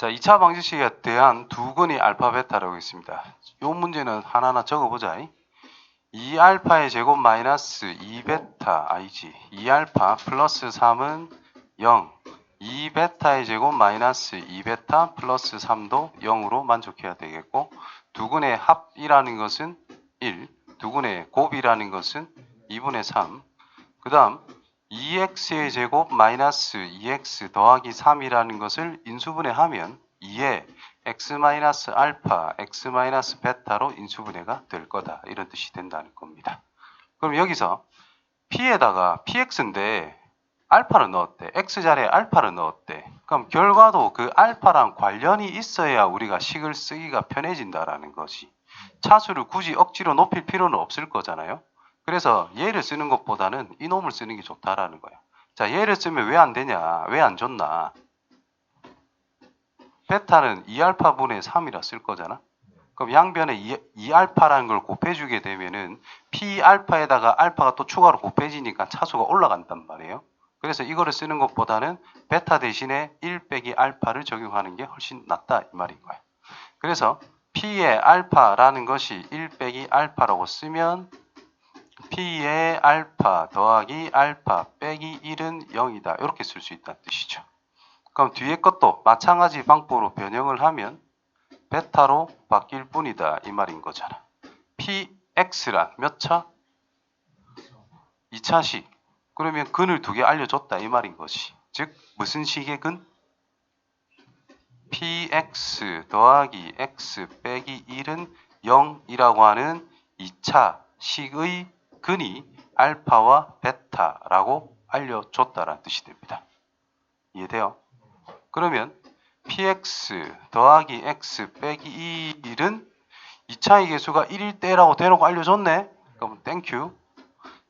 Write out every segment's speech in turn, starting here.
자, 2차 방정식에 대한 두 근의 알파 베타라고 있습니다. 이 문제는 하나하나 적어보자. 2알파의 제곱 마이너스 2베타 아니지 2알파 플러스 3은 0 2베타의 제곱 마이너스 2베타 플러스 3도 0으로 만족해야 되겠고 두 근의 합이라는 것은 1 두 근의 곱이라는 것은 2분의 3그 다음 2x의 제곱 마이너스 2x 더하기 3이라는 것을 인수분해 하면 2에 x 마이너스 알파, x 마이너스 베타로 인수분해가 될 거다. 이런 뜻이 된다는 겁니다. 그럼 여기서 p에다가 px인데 알파를 넣었대. x 자리에 알파를 넣었대. 그럼 결과도 그 알파랑 관련이 있어야 우리가 식을 쓰기가 편해진다라는 것이. 차수를 굳이 억지로 높일 필요는 없을 거잖아요. 그래서 얘를 쓰는 것보다는 이놈을 쓰는 게 좋다라는 거예요. 자, 얘를 쓰면 왜 안 되냐? 왜 안 좋나? 베타는 2알파분의 3이라 쓸 거잖아. 그럼 양변에 2, 2알파라는 걸 곱해주게 되면은 P알파에다가 알파가 또 추가로 곱해지니까 차수가 올라간단 말이에요. 그래서 이거를 쓰는 것보다는 베타 대신에 1 빼기 알파를 적용하는 게 훨씬 낫다 이 말인 거야. 그래서 P의 알파라는 것이 1 빼기 알파라고 쓰면 P의 알파 더하기 알파 빼기 1은 0이다. 이렇게 쓸 수 있다는 뜻이죠. 그럼 뒤에 것도 마찬가지 방법으로 변형을 하면 베타로 바뀔 뿐이다. 이 말인 거잖아. PX란 몇 차? 2차식. 그러면 근을 두 개 알려줬다. 이 말인 것이. 즉 무슨 식의 근? px 더하기 x 빼기 1은 0이라고 하는 2차 식의 근이 알파와 베타라고 알려줬다라는 뜻이 됩니다. 이해돼요? 그러면 px 더하기 x 빼기 1은 2차의 개수가 1일 때라고 대놓고 알려줬네? 그럼 땡큐.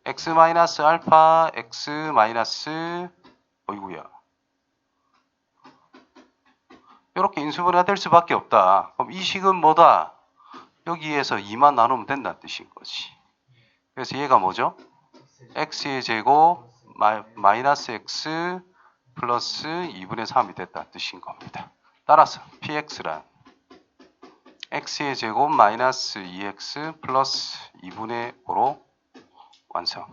x 마이너스 알파 x 마이너스 어이구야. 이렇게 인수분해가 될 수밖에 없다. 그럼 이 식은 뭐다? 여기에서 2만 나누면 된다는 뜻인 거지. 그래서 얘가 뭐죠? x의 제곱 마, 마이 너스 x 플러스 2분의 3이 됐다는 뜻인 겁니다. 따라서 px란 x의 제곱 마이너스 2x 플러스 2분의 5로 완성.